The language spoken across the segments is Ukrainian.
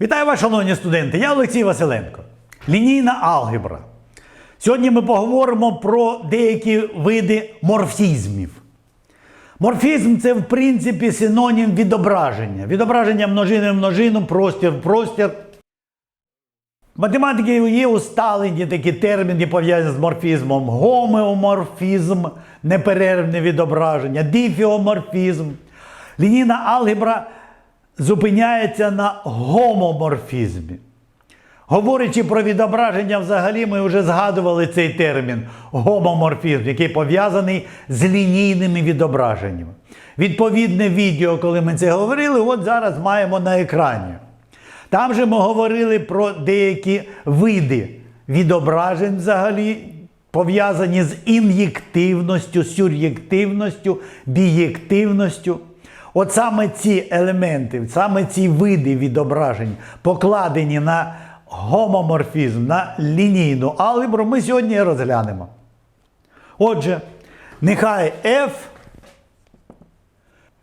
Вітаю вас, шановні студенти! Я Олексій Василенко. Лінійна алгебра. Сьогодні ми поговоримо про деякі види морфізмів. Морфізм це, в принципі, синонім відображення. Відображення множини в множину, простір в простір. В математики є усталені такі терміни, пов'язані з морфізмом. Гомеоморфізм, неперервне відображення, дифіоморфізм. Лінійна алгебра зупиняється на гомоморфізмі. Говорячи про відображення, взагалі ми вже згадували цей термін гомоморфізм, який пов'язаний з лінійними відображеннями. Відповідне відео, коли ми це говорили, от зараз маємо на екрані. Там же ми говорили про деякі види відображень взагалі, пов'язані з ін'єктивністю, сюр'єктивністю, бієктивністю. От саме ці елементи, саме ці види відображень, покладені на гомоморфізм, на лінійну алгебру, ми сьогодні розглянемо. Отже, нехай F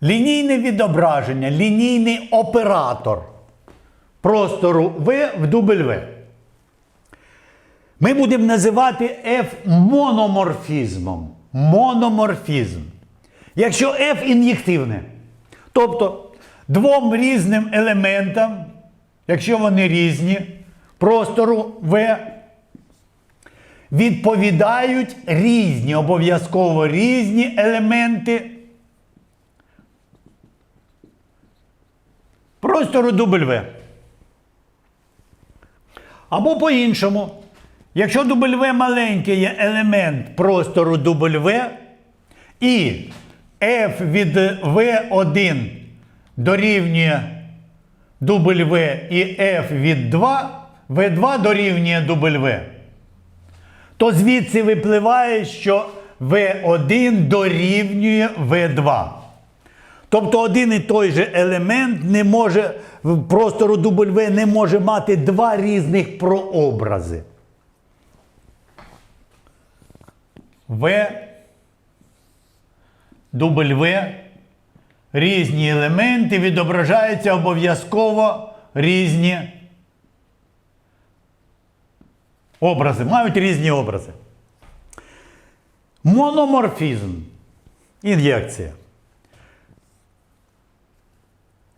лінійне відображення, лінійний оператор простору V в дубль V. Ми будемо називати F мономорфізмом. Мономорфізм. Якщо F ін'єктивне, тобто двом різним елементам, якщо вони різні, простору V, відповідають різні, обов'язково різні елементи простору W. Або по-іншому, якщо W маленький є елемент простору W, і f від V1 дорівнює W і f від 2, V2 дорівнює W, то звідси випливає, що V1 дорівнює V2. Тобто один і той же елемент не може в простору W не може мати два різних прообрази. В W різні елементи відображаються обов'язково різні образи, мають різні образи. Мономорфізм. Ін'єкція.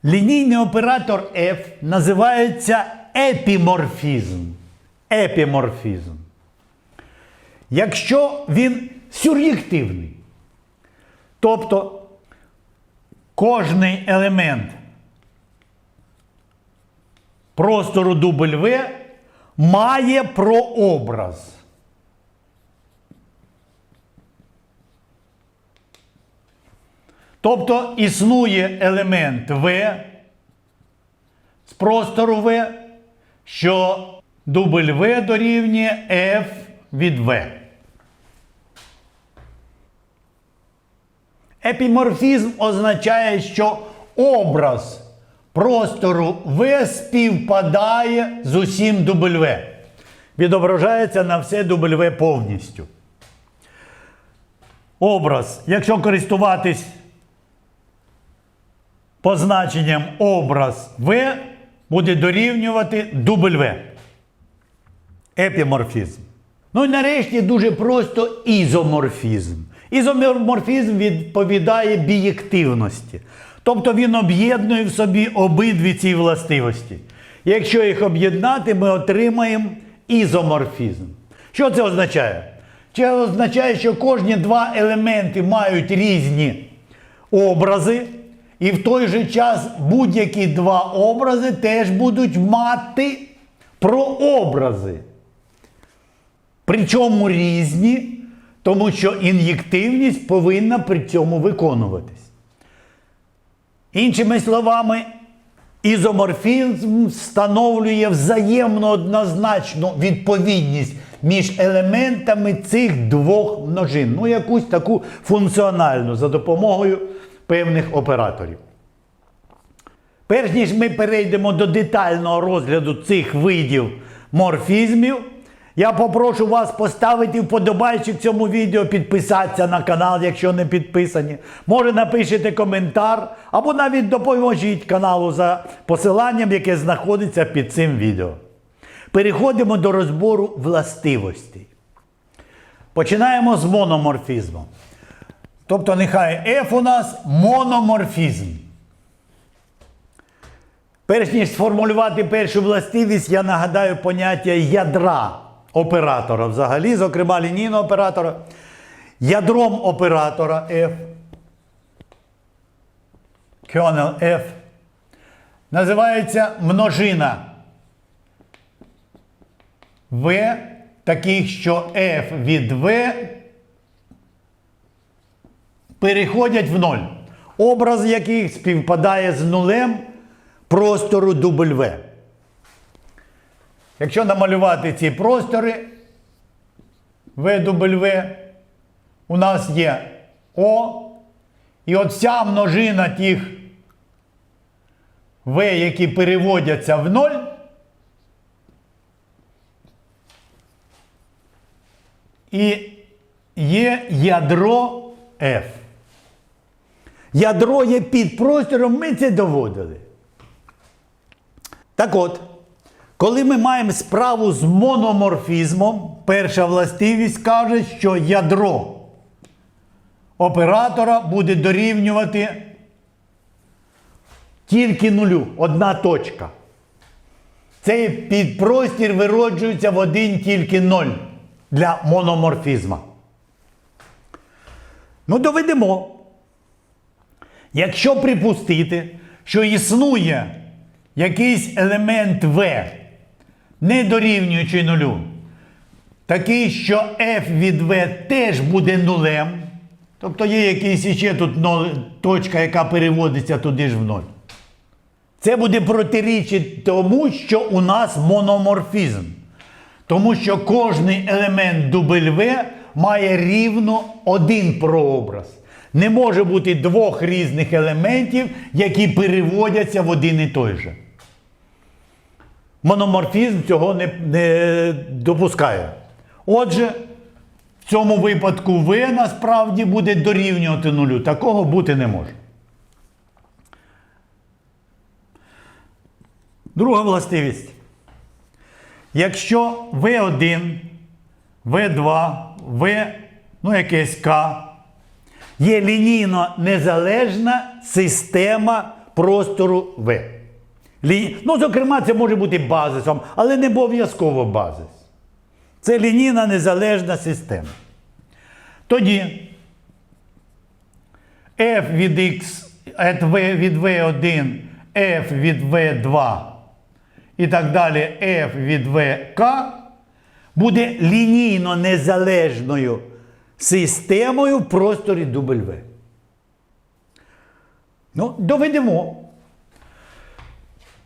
Лінійний оператор F називається епіморфізм. Епіморфізм. Якщо він сюр'єктивний, тобто кожний елемент простору W має прообраз. Тобто існує елемент V з простору V, що W дорівнює F від V. Епіморфізм означає, що образ простору V співпадає з усім W. Відображається на все W повністю. Образ, якщо користуватись позначенням образ V буде дорівнювати W. Епіморфізм. Ну і нарешті дуже просто ізоморфізм. Ізоморфізм відповідає бієктивності. Тобто він об'єднує в собі обидві ці властивості. Якщо їх об'єднати, ми отримаємо ізоморфізм. Що це означає? Це означає, що кожні два елементи мають різні образи. І в той же час будь-які два образи теж будуть мати прообрази. Причому різні, тому що ін'єктивність повинна при цьому виконуватись. Іншими словами, ізоморфізм встановлює взаємно однозначну відповідність між елементами цих двох множин. Ну, якусь таку функціональну за допомогою певних операторів. Перш ніж ми перейдемо до детального розгляду цих видів морфізмів, Я попрошу вас поставити вподобайчик цьому відео, підписатися на канал, якщо не підписані. Може напишете коментар або навіть допоможіть каналу за посиланням, яке знаходиться під цим відео. Переходимо до розбору властивостей. Починаємо з мономорфізмом. Тобто, нехай F у нас мономорфізм. Перш ніж сформулювати першу властивість, я нагадаю поняття ядра оператора взагалі, зокрема лінійного оператора. Ядром оператора F, kernel F, називається множина V, таких, що F від V переходять в ноль, образ яких співпадає з нулем простору W. Якщо намалювати ці простори VW, у нас є О, і от вся множина тих В, які переводяться в ноль, і є ядро F. Ядро є під простором, ми це доводили. Так от, коли ми маємо справу з мономорфізмом, перша властивість каже, що ядро оператора буде дорівнювати тільки нулю, одна точка. Цей підпростір вироджується в один тільки ноль для мономорфізма. Ну, доведемо. Якщо припустити, що існує якийсь елемент В, не дорівнюючи нулю, такий, що f від V теж буде нулем, тобто є якийсь іще тут точка, яка переводиться туди ж в ноль. Це буде протирічити тому, що у нас мономорфізм. Тому що кожний елемент W має рівно один прообраз. Не може бути двох різних елементів, які переводяться в один і той же. Мономорфізм цього не, не допускає. Отже, в цьому випадку V насправді буде дорівнювати нулю. Такого бути не може. Друга властивість. Якщо V1, V2, V, ну якесь К, є лінійно незалежна система простору V. Ну, зокрема, це може бути базисом, але не обов'язково базис. Це лінійна незалежна система. Тоді f від x від v1, f від v2 і так далі f від vk буде лінійно незалежною системою в просторі W. Ну, доведемо.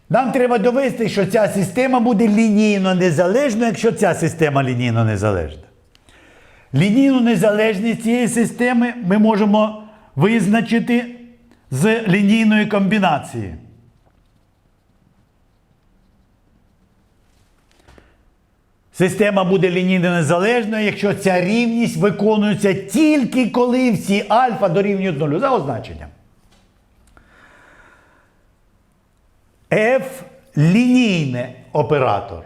Нам треба довести, що ця система буде лінійно незалежною, якщо ця система лінійно незалежна. Лінійну незалежність цієї системи ми можемо визначити з лінійної комбінації. Система буде лінійно незалежною, якщо ця рівність виконується тільки коли всі альфа дорівнюють нулю. За означенням. F лінійний оператор.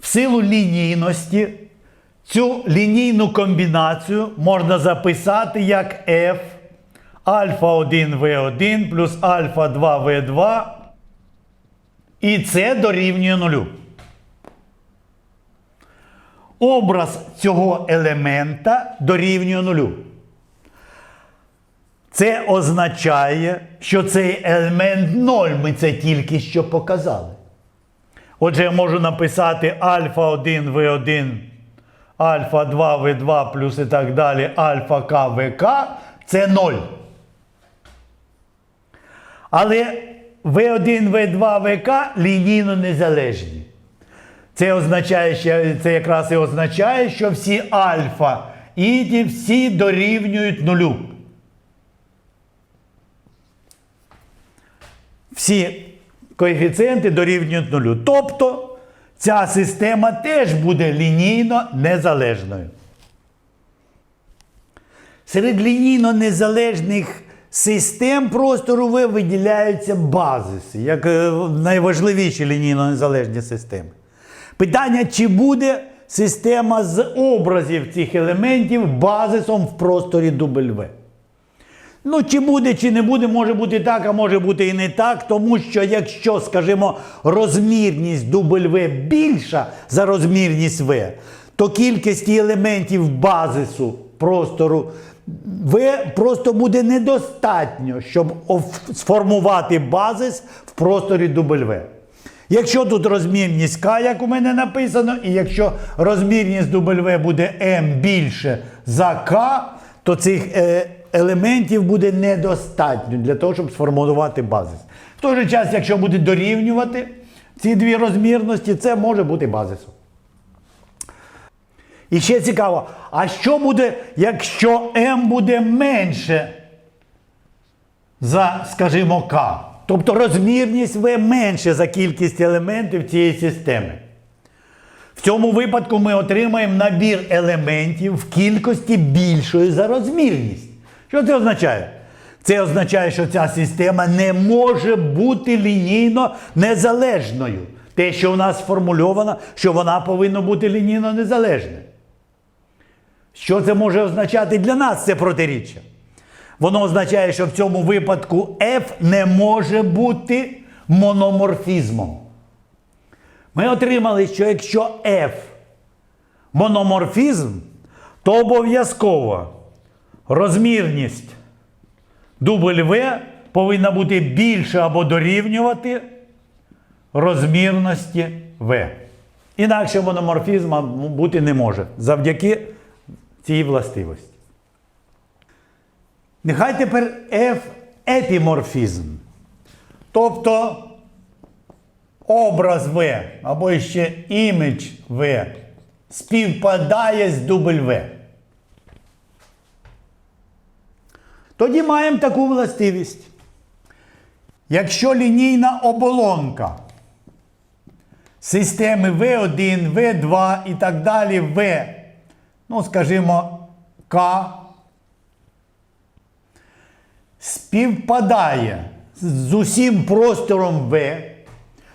В силу лінійності цю лінійну комбінацію можна записати як F альфа 1 В1 плюс альфа 2 В2. І це дорівнює нулю. Образ цього елемента дорівнює нулю. Це означає, що цей елемент 0 ми це тільки що показали. Отже, я можу написати альфа 1 В1, альфа 2 В2 плюс і так далі, альфа К ВК це 0. Але В1, В2, ВК лінійно незалежні. Це означає, що це якраз і означає, що всі альфа і всі дорівнюють нулю. Всі коефіцієнти дорівнюють нулю. Тобто ця система теж буде лінійно незалежною. Серед лінійно незалежних систем простору В виділяються базиси, як е, найважливіші лінійно незалежні системи. Питання, чи буде система з образів цих елементів базисом в просторі W. Ну, чи буде, чи не буде, може бути так, а може бути і не так, тому що якщо, скажімо, розмірність W більша за розмірність V, то кількість елементів базису простору В просто буде недостатньо, щоб сформувати базис в просторі W. Якщо тут розмірність К, як у мене написано, і якщо розмірність W буде M більше за К, то цих е, елементів буде недостатньо для того, щоб сформувати базис. В той же час, якщо буде дорівнювати ці дві розмірності, це може бути базисом. І ще цікаво, а що буде, якщо m буде менше за, скажімо, К? Тобто розмірність V менше за кількість елементів цієї системи. В цьому випадку ми отримаємо набір елементів в кількості більшої за розмірність. Що це означає? Це означає, що ця система не може бути лінійно незалежною. Те, що у нас сформульовано, що вона повинна бути лінійно незалежною. Що це може означати для нас це протиріччя? Воно означає, що в цьому випадку F не може бути мономорфізмом. Ми отримали, що якщо F мономорфізм, то обов'язково розмірність W повинна бути більше або дорівнювати розмірності V. Інакше мономорфізма бути не може завдяки цій властивості. Нехай тепер F епіморфізм. Тобто образ В або ще імідж В співпадає з W. Тоді маємо таку властивість. Якщо лінійна оболонка системи В1, В2 і так далі В, ну, скажімо, К співпадає з усім простором В.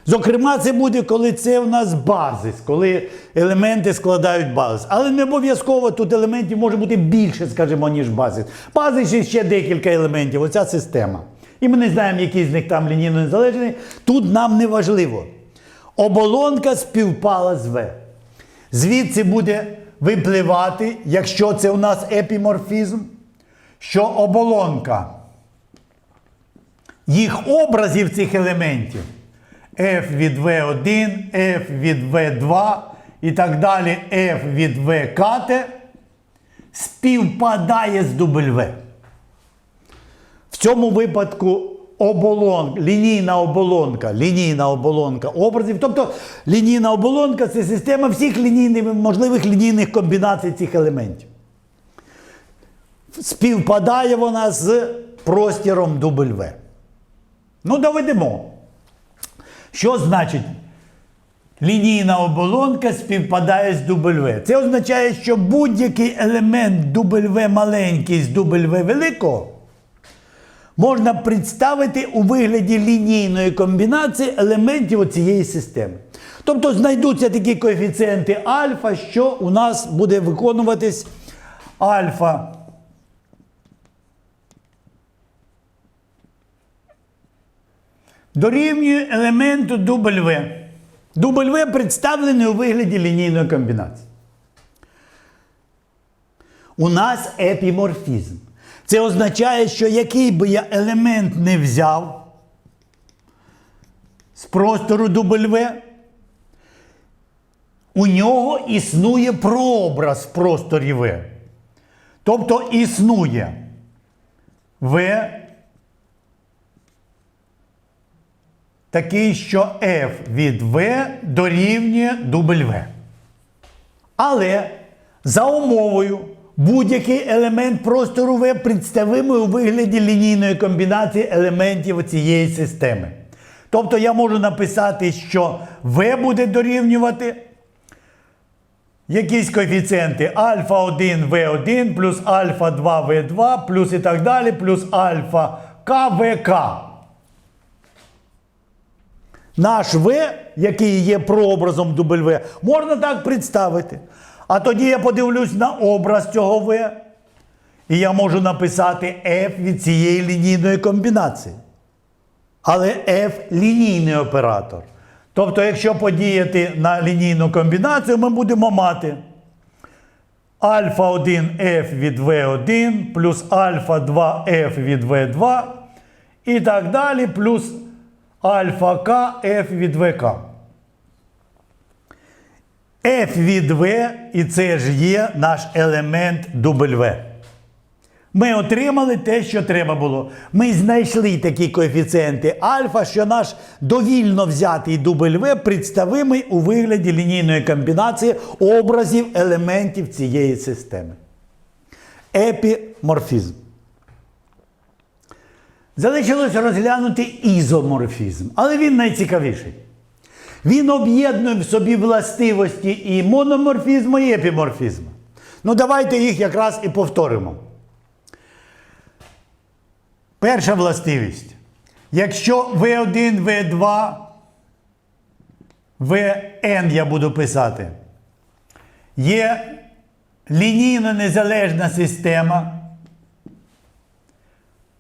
Зокрема, це буде, коли це в нас базис, коли елементи складають базис. Але не обов'язково тут елементів може бути більше, скажімо, ніж базис. Базис ще декілька елементів, оця система. І ми не знаємо, які з них там лінійно незалежні. Тут нам не важливо. Оболонка співпала з В. Звідси буде випливати, якщо це у нас епіморфізм, що оболонка їх образів цих елементів f від v1, f від v2 і так далі f від v кате співпадає з W. В цьому випадку оболон, лінійна оболонка, лінійна оболонка образів. Тобто лінійна оболонка це система всіх лінійних, можливих лінійних комбінацій цих елементів. Співпадає вона з простіром W. Ну, доведемо. Що значить лінійна оболонка співпадає з W? Це означає, що будь-який елемент W маленький з W великого можна представити у вигляді лінійної комбінації елементів цієї системи. Тобто знайдуться такі коефіцієнти альфа, що у нас буде виконуватись альфа. Дорівнює елементу W. W представлений у вигляді лінійної комбінації. У нас епіморфізм. Це означає, що який би я елемент не взяв з простору W, у нього існує прообраз в просторі В. Тобто існує В такий, що f від v дорівнює W. Але за умовою будь-який елемент простору V представимий у вигляді лінійної комбінації елементів цієї системи. Тобто я можу написати, що V буде дорівнювати якісь коефіцієнти альфа 1 В1 плюс альфа 2 В2 плюс і так далі, плюс альфа К ВК. Наш В, який є прообразом W, можна так представити. А тоді я подивлюсь на образ цього В. І я можу написати F від цієї лінійної комбінації. Але F лінійний оператор. Тобто, якщо подіяти на лінійну комбінацію, ми будемо мати альфа 1 F від V1 плюс альфа 2 F від V2 і так далі, плюс альфа К F від ВК. F від V, і це ж є наш елемент W. Ми отримали те, що треба було. Ми знайшли такі коефіцієнти альфа, що наш довільно взятий W представимий у вигляді лінійної комбінації образів елементів цієї системи. Епіморфізм. Залишилось розглянути ізоморфізм, але він найцікавіший. Він об'єднує в собі властивості і мономорфізму, і епіморфізму. Ну, давайте їх якраз і повторимо. Перша властивість. Якщо V1, V2, Vn я буду писати, є лінійно незалежна система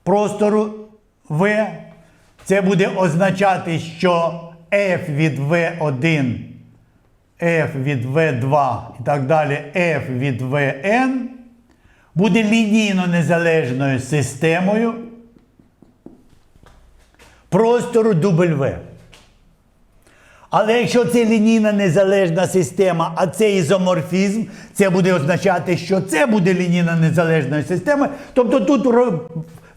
простору V, це буде означати, що F від V1, F від V2 і так далі, F від Vn буде лінійно незалежною системою простору W. Але якщо це лінійна незалежна система, а це ізоморфізм, це буде означати, що це буде лінійна незалежна система. Тобто тут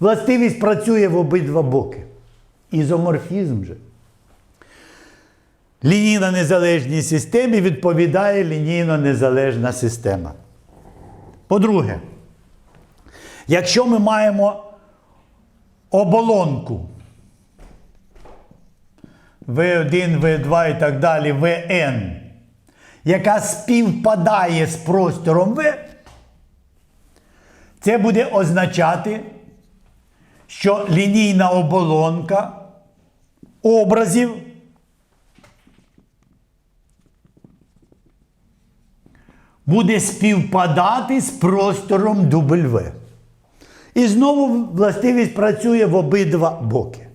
властивість працює в обидва боки. Ізоморфізм же. Лінійна незалежній системі відповідає лінійно незалежна система. По-друге, якщо ми маємо оболонку V1, V2 і так далі, Vn, яка співпадає з простором V, це буде означати, що лінійна оболонка образів буде співпадати з простором W. І знову властивість працює в обидва боки.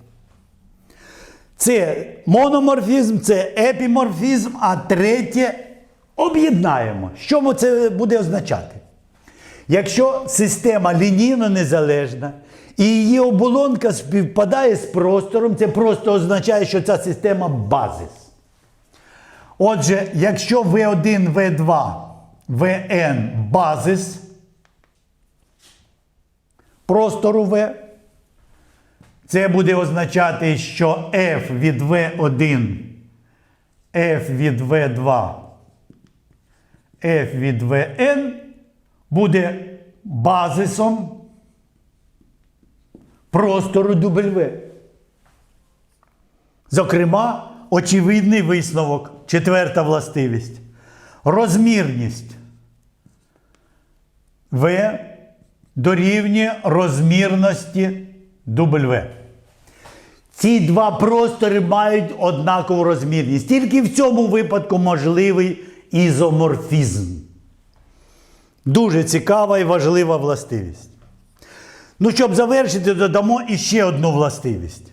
Це мономорфізм, це епіморфізм, а третє об'єднаємо. Що це буде означати? Якщо система лінійно незалежна і її оболонка співпадає з простором, це просто означає, що ця система базис. Отже, якщо V1, V2, Vn базис простору V, це буде означати, що F від V1, F від V2, F від Vn буде базисом простору W. Зокрема, очевидний висновок, четверта властивість. Розмірність V дорівнює розмірності W. Ці два простори мають однакову розмірність. Тільки в цьому випадку можливий ізоморфізм. Дуже цікава і важлива властивість. Ну, щоб завершити, додамо іще одну властивість.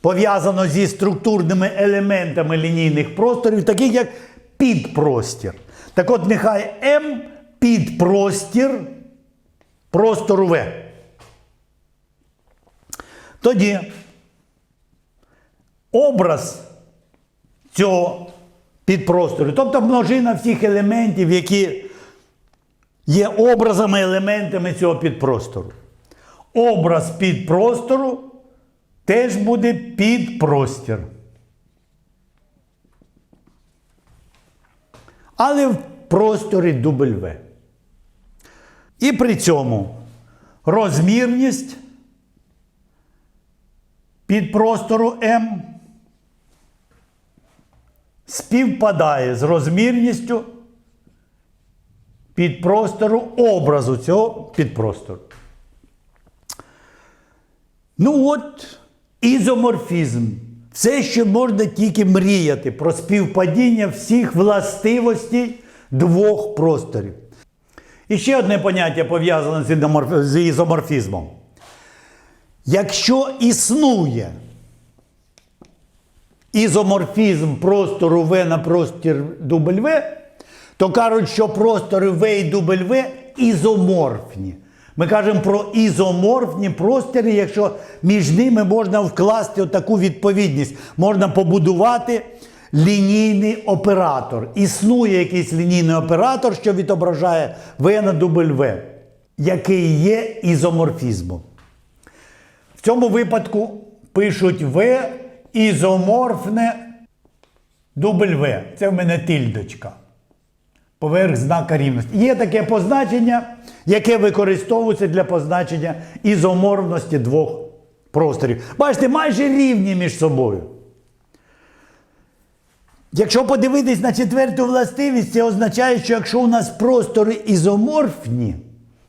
Пов'язано зі структурними елементами лінійних просторів, таких як підпростір. Так от, нехай М підпростір простору В. Тоді образ цього підпростору, тобто множина всіх елементів, які є образами, елементами цього підпростору. Образ підпростору теж буде підпростір. Але в просторі W. І при цьому розмірність підпростору М співпадає з розмірністю підпростору образу цього підпростору. Ну от, ізоморфізм. Все, що можна тільки мріяти про співпадіння всіх властивостей двох просторів. І ще одне поняття пов'язане з ізоморфізмом. Якщо існує ізоморфізм простору В на простір W, то кажуть, що простори В і W ізоморфні. Ми кажемо про ізоморфні простори, якщо між ними можна вкласти таку відповідність, можна побудувати лінійний оператор. Існує якийсь лінійний оператор, що відображає В на W, який є ізоморфізмом. В цьому випадку пишуть В ізоморфне W. Це в мене тильдочка. Поверх знака рівності. Є таке позначення, яке використовується для позначення ізоморфності двох просторів. Бачите, майже рівні між собою. Якщо подивитись на четверту властивість, це означає, що якщо у нас простори ізоморфні,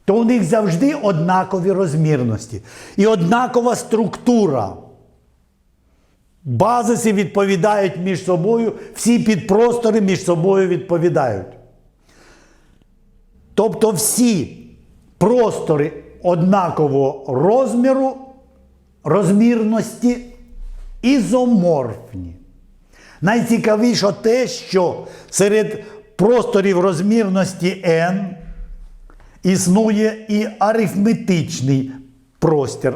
то у них завжди однакові розмірності і однакова структура. Базиси відповідають між собою, всі підпростори між собою відповідають. Тобто всі простори однакового розміру, розмірності ізоморфні. Найцікавіше те, що серед просторів розмірності n існує і арифметичний простір.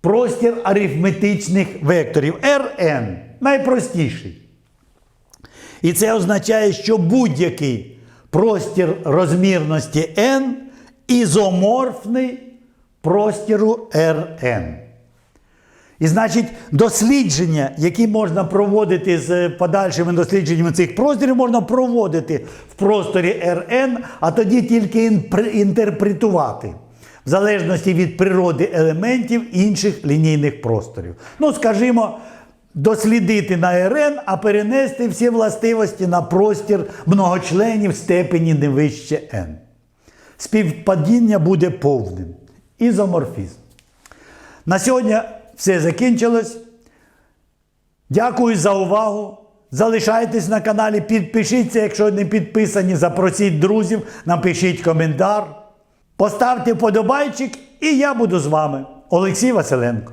Простір арифметичних векторів Rn найпростіший. І це означає, що будь-який простір розмірності n ізоморфний простіру Rn. І значить, дослідження, які можна проводити з подальшими дослідженнями цих просторів, можна проводити в просторі Rn, а тоді тільки інтерпретувати. В залежності від природи елементів інших лінійних просторів. Ну, скажімо, дослідити на Rn, а перенести всі властивості на простір многочленів степені не вище n. Співпадіння буде повним. Ізоморфізм. На сьогодні все закінчилось. Дякую за увагу. Залишайтесь на каналі, підпишіться, якщо не підписані, запросіть друзів, напишіть коментар. Поставте вподобайчик, і я буду з вами. Олексій Василенко.